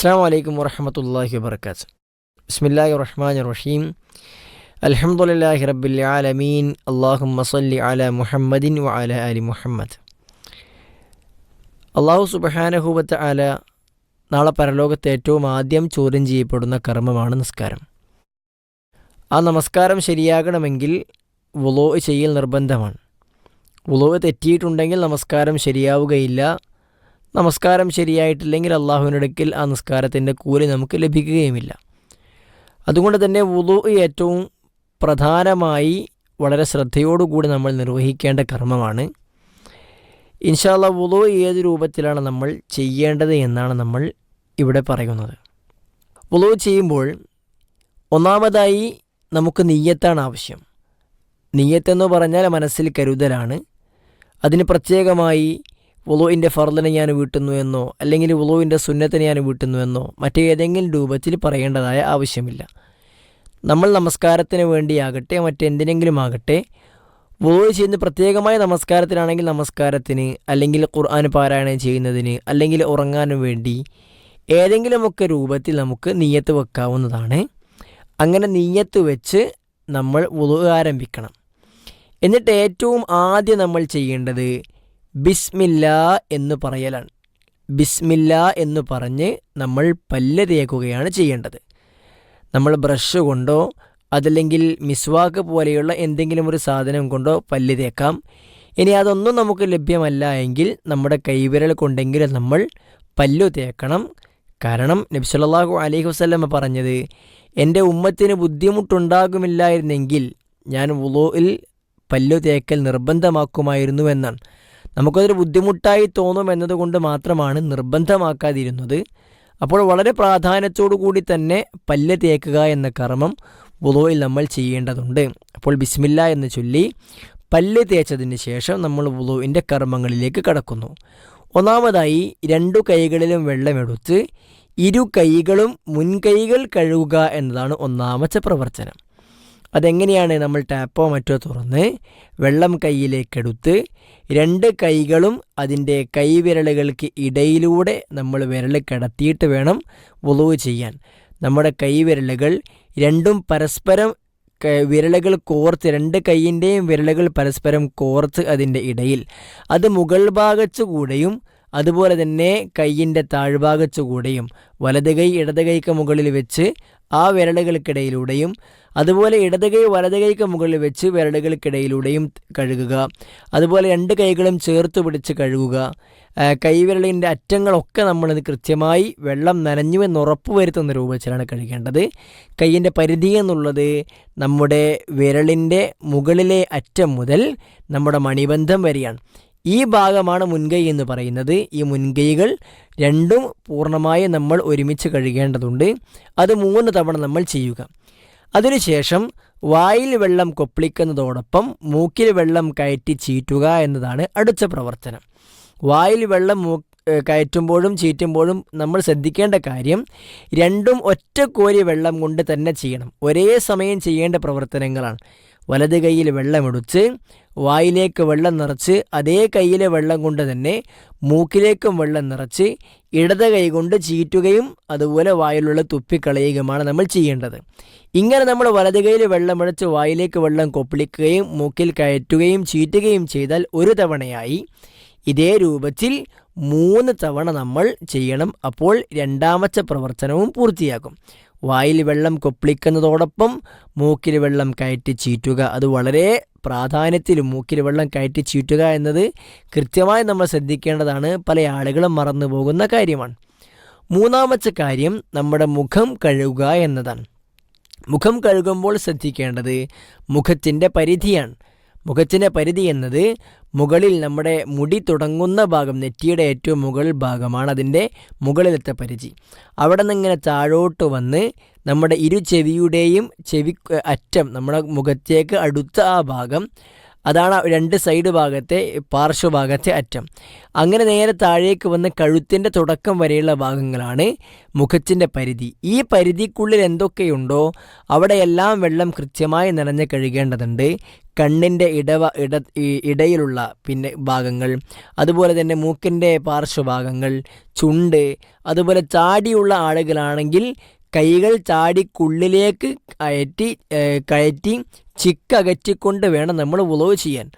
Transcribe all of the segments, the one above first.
അസ്സാം വലൈക്കും വറഹമത്തല്ലാഹി വബർക്കാത്ത് ബിസ്മില്ലാഹി റഹ്മാൻ റഹീം. അലഹമുല്ലാഹി റബ്ബിൽ ആലമീൻ. അള്ളാഹു മസല്ലി അല മുഹമ്മദിൻ വ അല അലി മുഹമ്മദ്. അള്ളാഹു സുബഹാനഹൂബത്ത് അല നാളെ പരലോകത്ത് ഏറ്റവും ആദ്യം ചോദ്യം ചെയ്യപ്പെടുന്ന കർമ്മമാണ് നിസ്കാരം. ആ നമസ്കാരം ശരിയാകണമെങ്കിൽ വുളോ ചെയ്യൽ നിർബന്ധമാണ്. വുളോ തെറ്റിയിട്ടുണ്ടെങ്കിൽ നമസ്കാരം ശരിയാവുകയില്ല. നമസ്കാരം ശരിയായിട്ടില്ലെങ്കിൽ അള്ളാഹുവിനടുക്കിൽ ആ നിസ്കാരത്തിന്റെ കൂലി നമുക്ക് ലഭിക്കുകയുമില്ല. അതുകൊണ്ട് തന്നെ വുളു ഏറ്റവും പ്രധാനമായി വളരെ ശ്രദ്ധയോടുകൂടി നമ്മൾ നിർവഹിക്കേണ്ട കർമ്മമാണ്. ഇൻഷാല്ല വുളു ഏത് രൂപത്തിലാണ് നമ്മൾ ചെയ്യേണ്ടത് എന്നാണ് നമ്മൾ ഇവിടെ പറയുന്നത്. വുളു ചെയ്യുമ്പോൾ ഒന്നാമതായി നമുക്ക് നീയത്താണ് ആവശ്യം. നീയത്തെന്ന് പറഞ്ഞാൽ മനസ്സിൽ കരുതലാണ്. അതിന് പ്രത്യേകമായി വുളുവിന്റെ ഫർദിനെ ഞാൻ വീട്ടുന്നു എന്നോ അല്ലെങ്കിൽ വുളുവിന്റെ സുന്നത്തിനെ ഞാൻ വീട്ടുന്നു എന്നോ മറ്റേതെങ്കിലും രൂപത്തിൽ പറയേണ്ടതായ ആവശ്യമില്ല. നമ്മൾ നമസ്കാരത്തിന് വേണ്ടിയാകട്ടെ മറ്റെന്തിനെങ്കിലും ആകട്ടെ വുളു ചെയ്യുന്ന പ്രത്യേകമായ നമസ്കാരത്തിനാണെങ്കിൽ നമസ്കാരത്തിന് അല്ലെങ്കിൽ ഖുർആൻ പാരായണം ചെയ്യുന്നതിന് അല്ലെങ്കിൽ ഉറങ്ങാനും വേണ്ടി ഏതെങ്കിലുമൊക്കെ രൂപത്തിൽ നമുക്ക് നീയത്ത് വെക്കാവുന്നതാണ്. അങ്ങനെ നീയത്ത് വെച്ച് നമ്മൾ വുളു ആരംഭിക്കണം. എന്നിട്ട് ഏറ്റവും ആദ്യം നമ്മൾ ചെയ്യേണ്ടത് ബിസ്മില്ല എന്ന് പറയലാണ്. ബിസ്മില്ല എന്ന് പറഞ്ഞ് നമ്മൾ പല്ല് തേക്കുകയാണ് ചെയ്യേണ്ടത്. നമ്മൾ ബ്രഷ് കൊണ്ടോ അതല്ലെങ്കിൽ മിസ്വാക്ക് പോലെയുള്ള എന്തെങ്കിലും ഒരു സാധനം കൊണ്ടോ പല്ല് തേക്കാം. ഇനി അതൊന്നും നമുക്ക് ലഭ്യമല്ല എങ്കിൽ നമ്മുടെ കൈവിരൽ കൊണ്ടെങ്കിലും നമ്മൾ പല്ലു തേക്കണം. കാരണം നബ്സല്ലാഹു അലൈഹി വസ്ലമ പറഞ്ഞത് എന്റെ ഉമ്മത്തിന് ബുദ്ധിമുട്ടുണ്ടാകുമില്ലായിരുന്നെങ്കിൽ ഞാൻ വുളോയിൽ പല്ലു തേക്കൽ നിർബന്ധമാക്കുമായിരുന്നു എന്നാണ് നമുക്കതൊരു ബുദ്ധിമുട്ടായി തോന്നും എന്നതുകൊണ്ട് മാത്രമാണ് നിർബന്ധമാക്കാതിരുന്നത്. അപ്പോൾ വളരെ പ്രാധാന്യത്തോടു കൂടി തന്നെ പല്ല് തേക്കുക എന്ന കർമ്മം വുളോയിൽ നമ്മൾ ചെയ്യേണ്ടതുണ്ട്. അപ്പോൾ ബിസ്മില്ല എന്ന് ചൊല്ലി പല്ല് തേച്ചതിന് ശേഷം നമ്മൾ വുളുവിന്റെ കർമ്മങ്ങളിലേക്ക് കടക്കുന്നു. ഒന്നാമതായി രണ്ടു കൈകളിലും വെള്ളമെടുത്ത് ഇരു കൈകളും മുൻകൈകൾ കഴുകുക എന്നതാണ് ഒന്നാമത്തെ പ്രവർത്തനം. അതെങ്ങനെയാണ് നമ്മൾ ടാപ്പോ മറ്റോ തുറന്ന് വെള്ളം കയ്യിലേക്കെടുത്ത് രണ്ട് കൈകളും അതിന്റെ കൈവിരലുകൾക്ക് ഇടയിലൂടെ നമ്മൾ വിരൽ കിടത്തിയിട്ട് വേണം വുളുവ് ചെയ്യാൻ. നമ്മുടെ കൈവിരലുകൾ രണ്ടും പരസ്പരം വിരലുകൾ കോർത്ത് രണ്ട് കൈയിന്റെയും വിരലുകൾ പരസ്പരം കോർത്ത് അതിന്റെ ഇടയിൽ. അത് മുകൾ ഭാഗത്തു കൂടെയും അതുപോലെ തന്നെ കൈയിന്റെ താഴ്ഭാഗത്തു കൂടെയും വലത് കൈ ഇടത് കൈക്ക് മുകളിൽ വെച്ച് ആ വിരലുകൾക്കിടയിലൂടെയും അതുപോലെ ഇടത് കൈ വലത് കൈക്ക് മുകളിൽ വെച്ച് വിരലുകൾക്കിടയിലൂടെയും കഴുകുക. അതുപോലെ രണ്ട് കൈകളും ചേർത്ത് പിടിച്ച് കഴുകുക. കൈവിരലിന്റെ അറ്റങ്ങളൊക്കെ നമ്മളിത് കൃത്യമായി വെള്ളം നനഞ്ഞു എന്ന് ഉറപ്പ് വരുത്തുന്ന രൂപത്തിലാണ് കഴുകേണ്ടത്. കൈയിന്റെ പരിധി എന്നുള്ളത് നമ്മുടെ വിരലിന്റെ മുകളിലെ അറ്റം മുതൽ നമ്മുടെ മണിബന്ധം വരെയാണ്. ഈ ഭാഗമാണ് മുൻകൈ എന്ന് പറയുന്നത്. ഈ മുൻകൈകൾ രണ്ടും പൂർണമായും നമ്മൾ ഒരുമിച്ച് കഴുകേണ്ടതുണ്ട്. അത് മൂന്ന് തവണ നമ്മൾ ചെയ്യുക. അതിനുശേഷം വായിൽ വെള്ളം കൊപ്പിളിക്കുന്നതോടൊപ്പം മൂക്കിൽ വെള്ളം കയറ്റി ചീറ്റുക എന്നതാണ് അടുത്ത പ്രവർത്തനം. വായിൽ വെള്ളം മൂ കയറ്റുമ്പോഴും ചീറ്റുമ്പോഴും നമ്മൾ ശ്രദ്ധിക്കേണ്ട കാര്യം രണ്ടും ഒറ്റ കോരി വെള്ളം കൊണ്ട് തന്നെ ചെയ്യണം. ഒരേ സമയം ചെയ്യേണ്ട പ്രവർത്തനങ്ങളാണ്. വലത് കൈയിൽ വെള്ളമെടുത്ത് വായിലേക്ക് വെള്ളം നിറച്ച് അതേ കൈയിലെ വെള്ളം കൊണ്ട് തന്നെ മൂക്കിലേക്കും വെള്ളം നിറച്ച് ഇടത് കൈ കൊണ്ട് ചീറ്റുകയും അതുപോലെ വായിലുള്ള തുപ്പിക്കളയുകയുമാണ് നമ്മൾ ചെയ്യേണ്ടത്. ഇങ്ങനെ നമ്മൾ വലത് കൈയിൽ വെള്ളമെടുത്ത് വായിലേക്ക് വെള്ളം കൊപ്പിളിക്കുകയും മൂക്കിൽ കയറ്റുകയും ചീറ്റുകയും ചെയ്താൽ ഒരു തവണയായി ഇതേ രൂപത്തിൽ മൂന്ന് തവണ നമ്മൾ ചെയ്യണം. അപ്പോൾ രണ്ടാമത്തെ പ്രവർത്തനവും പൂർത്തിയാക്കും വായിൽ വെള്ളം കൊപ്പിളിക്കുന്നതോടൊപ്പം മൂക്കിൽ വെള്ളം കയറ്റി ചീറ്റുക. അത് വളരെ പ്രാധാന്യത്തിൽ മൂക്കിൽ വെള്ളം കയറ്റി ചീറ്റുക എന്നത് കൃത്യമായി നമ്മൾ ശ്രദ്ധിക്കേണ്ടതാണ്. പല ആളുകളും മറന്നു പോകുന്ന കാര്യമാണ്. മൂന്നാമത്തെ കാര്യം നമ്മുടെ മുഖം കഴുകുക എന്നതാണ്. മുഖം കഴുകുമ്പോൾ ശ്രദ്ധിക്കേണ്ടത് മുഖത്തിന്റെ പരിധിയാണ്. മുഖത്തിന്റെ പരിധി എന്നത് മുകളിൽ നമ്മുടെ മുടി തുടങ്ങുന്ന ഭാഗം നെറ്റിയുടെ ഏറ്റവും മുകൾ ഭാഗമാണ് അതിന്റെ മുകളിലത്തെ പരിധി. അവിടെ നിന്ന് ഇങ്ങനെ താഴോട്ട് വന്ന് നമ്മുടെ ഇരു ചെവിയുടെയും ചെവി അറ്റം നമ്മുടെ മുഖത്തേക്ക് അടുത്ത ആ ഭാഗം അതാണ് രണ്ട് സൈഡ് ഭാഗത്തെ പാർശ്വഭാഗത്തെ അറ്റം. അങ്ങനെ നേരെ താഴേക്ക് വന്ന് കഴുത്തിന്റെ തുടക്കം വരെയുള്ള ഭാഗങ്ങളാണ് മുഖത്തിന്റെ പരിധി. ഈ പരിധിക്കുള്ളിൽ എന്തൊക്കെയുണ്ടോ അവിടെയെല്ലാം വെള്ളം കൃത്യമായി നിറഞ്ഞ് കഴുകേണ്ടതുണ്ട്. കണ്ണിന്റെ ഇടവ ഇട ഇടയിലുള്ള പിന്നെ ഭാഗങ്ങൾ അതുപോലെ തന്നെ മൂക്കിന്റെ പാർശ്വഭാഗങ്ങൾ ചുണ്ട് അതുപോലെ ചാടിയുള്ള ആളുകളാണെങ്കിൽ കൈകൾ ചാടിക്കുള്ളിലേക്ക് കയറ്റി കയറ്റി ചിക്കകറ്റിക്കൊണ്ട് വേണം നമ്മൾ ഉളവ് ചെയ്യാൻ.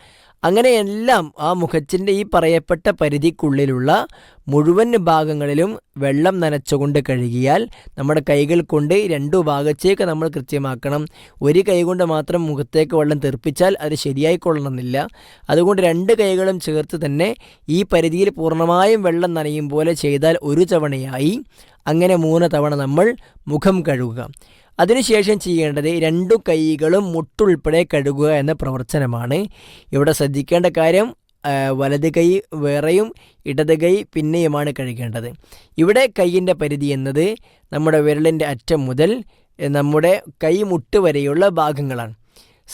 അങ്ങനെയെല്ലാം ആ മുഖച്ചിന്റെ ഈ പറയപ്പെട്ട പരിധിക്കുള്ളിലുള്ള മുഴുവൻ ഭാഗങ്ങളിലും വെള്ളം നനച്ചുകൊണ്ട് കഴുകിയാൽ നമ്മുടെ കൈകൾ കൊണ്ട് രണ്ടു ഭാഗത്തേക്ക് നമ്മൾ കൃത്യമാക്കണം. ഒരു കൈ കൊണ്ട് മാത്രം മുഖത്തേക്ക് വെള്ളം തെറിപ്പിച്ചാൽ അത് ശരിയായി കൊള്ളണമെന്നില്ല. അതുകൊണ്ട് രണ്ട് കൈകളും ചേർത്ത് തന്നെ ഈ പരിധിയിൽ പൂർണമായും വെള്ളം നനയും പോലെ ചെയ്താൽ ഒരു തവണയായി അങ്ങനെ മൂന്ന് തവണ നമ്മൾ മുഖം കഴുകുക. അതിനുശേഷം ചെയ്യേണ്ടത് രണ്ടു കൈകളും മുട്ടുൾപ്പെടെ കഴുകുക എന്ന പ്രവർത്തനമാണ്. ഇവിടെ ശ്രദ്ധിക്കേണ്ട കാര്യം വലത് കൈ വേറെയും ഇടത് കൈ പിന്നെയുമാണ് കഴുകേണ്ടത്. ഇവിടെ കൈയിന്റെ പരിധി എന്നത് നമ്മുടെ വിരലിന്റെ അറ്റം മുതൽ നമ്മുടെ കൈമുട്ട് വരെയുള്ള ഭാഗങ്ങളാണ്.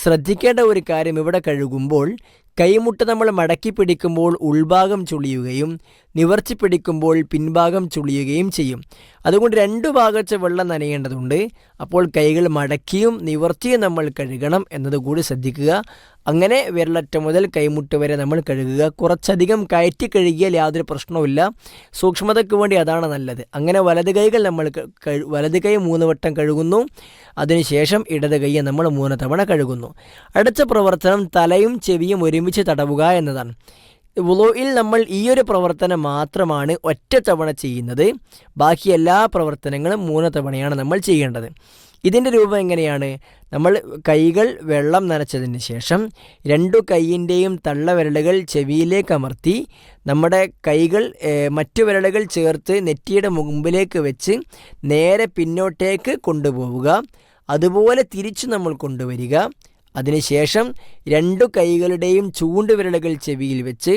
ശ്രദ്ധിക്കേണ്ട ഒരു കാര്യം ഇവിടെ കഴുകുമ്പോൾ കൈമുട്ട് നമ്മൾ മടക്കി പിടിക്കുമ്പോൾ ഉൾഭാഗം ചുളിയുകയും നിവർത്തി പിടിക്കുമ്പോൾ പിൻഭാഗം ചുളിയുകയും ചെയ്യും. അതുകൊണ്ട് രണ്ടു ഭാഗത്ത് വെള്ളം നനയേണ്ടതുണ്ട്. അപ്പോൾ കൈകൾ മടക്കിയും നിവർത്തിയും നമ്മൾ കഴുകണം എന്നതുകൂടി ശ്രദ്ധിക്കുക. അങ്ങനെ വിരലറ്റം മുതൽ കൈമുട്ട് വരെ നമ്മൾ കഴുകുക. കുറച്ചധികം കയറ്റി കഴുകിയാൽ യാതൊരു പ്രശ്നവുമില്ല. സൂക്ഷ്മതയ്ക്ക് വേണ്ടി അതാണ് നല്ലത്. അങ്ങനെ വലത് കൈകൾ നമ്മൾ വലത് കൈ മൂന്ന് വട്ടം കഴുകുന്നു. അതിനുശേഷം ഇടത് കൈയെ നമ്മൾ മൂന്ന് തവണ കഴുകുന്നു. അടുത്ത പ്രവർത്തനം തലയും ചെവിയും ഒരുമിച്ച് തടവുക എന്നതാണ്. വുളോയിൽ നമ്മൾ ഈ ഒരു പ്രവർത്തനം മാത്രമാണ് ഒറ്റ തവണ ചെയ്യുന്നത്. ബാക്കി എല്ലാ പ്രവർത്തനങ്ങളും മൂന്ന് തവണയാണ് നമ്മൾ ചെയ്യേണ്ടത്. ഇതിന്റെ രൂപം എങ്ങനെയാണ്? നമ്മൾ കൈകൾ വെള്ളം നനച്ചതിന് ശേഷം രണ്ടു കൈയിന്റെയും തള്ളവിരലുകൾ ചെവിയിലേക്ക് അമർത്തി നമ്മുടെ കൈകൾ മറ്റു വിരലുകൾ ചേർത്ത് നെറ്റിയുടെ മുമ്പിലേക്ക് വെച്ച് നേരെ പിന്നോട്ടേക്ക് കൊണ്ടുപോവുക. അതുപോലെ തിരിച്ചു നമ്മൾ കൊണ്ടുവരിക. അതിനുശേഷം രണ്ടു കൈകളുടെയും ചൂണ്ടുവിരലുകൾ ചെവിയിൽ വെച്ച്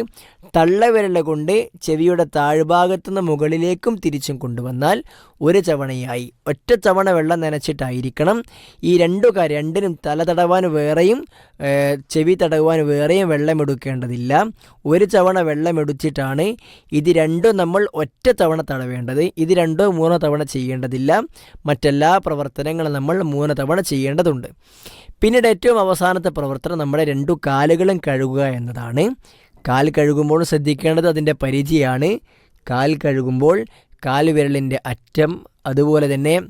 തള്ളവിരല കൊണ്ട് ചെവിയുടെ താഴ്ഭാഗത്തുനിന്ന് മുകളിലേക്കും തിരിച്ചും കൊണ്ടുവന്നാൽ ഒരു ചവണയായി ഒറ്റ ചവണ വെള്ളം നനച്ചിട്ടായിരിക്കണം. ഈ രണ്ടു രണ്ടിനും തല തടവാൻ വേറെയും ചെവി തടവാൻ വേറെയും വെള്ളം എടുക്കേണ്ടതില്ല. ഒരു തവണ വെള്ളമെടുത്തിട്ടാണ് ഇത് രണ്ടും നമ്മൾ ഒറ്റ തവണ തടവേണ്ടത്. ഇത് രണ്ടോ മൂന്നോ തവണ ചെയ്യേണ്ടതില്ല. മറ്റെല്ലാ പ്രവർത്തനങ്ങളും നമ്മൾ മൂന്ന് തവണ ചെയ്യേണ്ടതുണ്ട്. പിന്നീട് ഏറ്റവും അവസാനത്തെ പ്രവർത്തനം നമ്മുടെ രണ്ടു കാലുകളും കഴുകുക എന്നതാണ്. കാൽ കഴുകുമ്പോൾ ശ്രദ്ധിക്കേണ്ടത് അതിന്റെ പരിധിയാണ് കാൽ കഴുകുമ്പോൾ കാൽ വിരലിന്റെ അറ്റം അതുപോലെ തന്നെ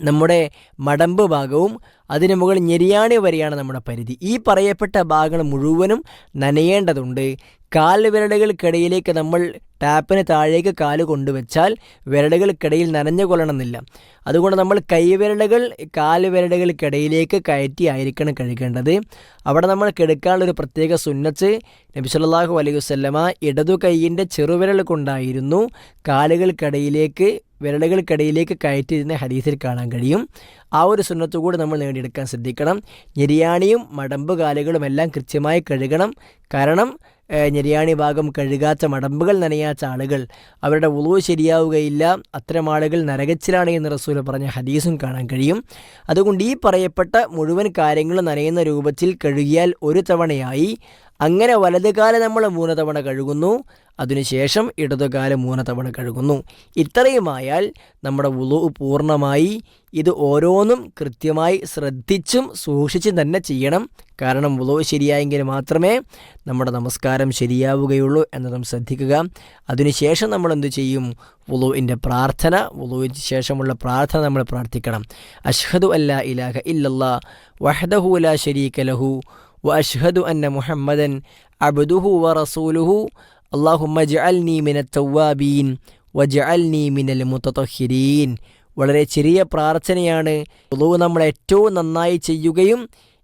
നമ്മുടെ മടമ്പ് ഭാഗവും അതിന് മുകളിൽ ഞെരിയാണി വരെയാണ് നമ്മുടെ പരിധി. ഈ പറയപ്പെട്ട ഭാഗങ്ങൾ മുഴുവനും നനയേണ്ടതുണ്ട്. കാൽ വിരലുകൾക്കിടയിലേക്ക് നമ്മൾ ടാപ്പിന് താഴേക്ക് കാൽ കൊണ്ടുവച്ചാൽ വിരലുകൾക്കിടയിൽ നനഞ്ഞു കൊള്ളണമെന്നില്ല അതുകൊണ്ട് നമ്മൾ കൈവിരലുകൾ കാൽ വിരലുകൾക്കിടയിലേക്ക് കയറ്റി ആയിരിക്കണം കഴുകേണ്ടത്. അവിടെ നമ്മൾ കിടക്കാനുള്ള ഒരു പ്രത്യേക സുന്നച്ച് നബി സല്ലല്ലാഹു അലൈഹി വസ്ലമ ഇടതു കൈയിന്റെ ചെറുവിരൽ കൊണ്ടായിരുന്നു കാലുകൾക്കിടയിലേക്ക് വിരലുകൾക്കിടയിലേക്ക് കയറ്റിയിരുന്ന ഹദീസിൽ കാണാൻ കഴിയും. ആ ഒരു സുന്നത്തുകൂടി നമ്മൾ നേടിയെടുക്കാൻ ശ്രദ്ധിക്കണം. ഞെരിയാണിയും മടമ്പ് കാലുകളുമെല്ലാം കൃത്യമായി കഴുകണം. കാരണം ഞെരിയാണി ഭാഗം കഴുകാത്ത മടമ്പുകൾ നനയാത്ത ആളുകൾ അവരുടെ ഉളവ് ശരിയാവുകയില്ല. അത്തരം ആളുകൾ നരകച്ചിലാണ് എന്ന് റസൂൽ പറഞ്ഞ ഹദീസും കാണാൻ കഴിയും. അതുകൊണ്ട് ഈ പറയപ്പെട്ട മുഴുവൻ കാര്യങ്ങളും നനയുന്ന രൂപത്തിൽ കഴുകിയാൽ ഒരു തവണയായി അങ്ങനെ വലത് വലതുകാലം നമ്മൾ മൂന്ന് തവണ കഴുകുന്നു അതിനുശേഷം ഇടതുകാലം മൂന്ന് തവണ കഴുകുന്നു. ഇത്രയുമായാൽ നമ്മുടെ ഉളു പൂർണമായി. ഇത് ഓരോന്നും കൃത്യമായി ശ്രദ്ധിച്ചും സൂക്ഷിച്ചും തന്നെ ചെയ്യണം. കാരണം ഉളു ശരിയായെങ്കിൽ മാത്രമേ നമ്മുടെ നമസ്കാരം ശരിയാവുകയുള്ളൂ എന്നതും ശ്രദ്ധിക്കുക. അതിനുശേഷം നമ്മൾ എന്തു ചെയ്യും? ഉളുവിന്റെ പ്രാർത്ഥന ഉളുവിന് ശേഷമുള്ള പ്രാർത്ഥന നമ്മൾ പ്രാർത്ഥിക്കണം. അഷ്ഹദു അല്ലാ ഇലാഹ ഇല്ലല്ലാ വഹദഹു ലാ ശരീക ലഹു وأشهد أن محمدا عبده ورسوله اللهم اجعلني من التوابين وجعلني من المتطهرين വളരെ ചെറിയ പ്രാർത്ഥനയാണ് ഉളു നമ്മൾ ഏറ്റവും നന്നായി ചെയ്യുകയും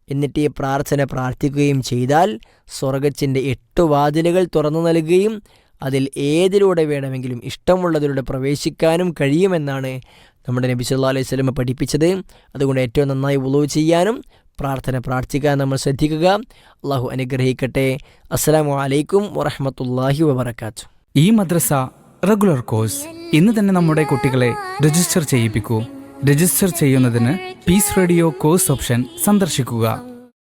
എന്നിട്ട് ഈ പ്രാർത്ഥന പ്രാർത്ഥിക്കുകയും ചെയ്താൽ സ്വർഗത്തിൻ്റെ എട്ട് വാതിലുകൾ തുറന്നു നൽകുകയും അതിൽ ഏതിലൂടെ വേണമെങ്കിലും ഇഷ്ടമുള്ളതിലൂടെ പ്രവേശിക്കാനും കഴിയുമെന്നാണ് നമ്മുടെ നബി സല്ലല്ലാഹു അലൈഹി വസല്ലം പഠിപ്പിച്ചത് അതുകൊണ്ട് ഏറ്റവും നന്നായി ഉളു ചെയ്യാനും പ്രാർത്ഥന പ്രാർത്ഥിക്കാൻ നമ്മൾ ശ്രദ്ധിക്കുക. അള്ളാഹു അനുഗ്രഹിക്കട്ടെ. അസ്സലാമു അലൈക്കും വറഹമത്തല്ലാഹി വാത്തു ഈ മദ്രസ റെഗുലർ കോഴ്സ് ഇന്ന് തന്നെ നമ്മുടെ കുട്ടികളെ രജിസ്റ്റർ ചെയ്യിപ്പിക്കൂ. രജിസ്റ്റർ ചെയ്യുന്നതിന് പീസ് റേഡിയോ കോഴ്സ് ഓപ്ഷൻ സന്ദർശിക്കുക.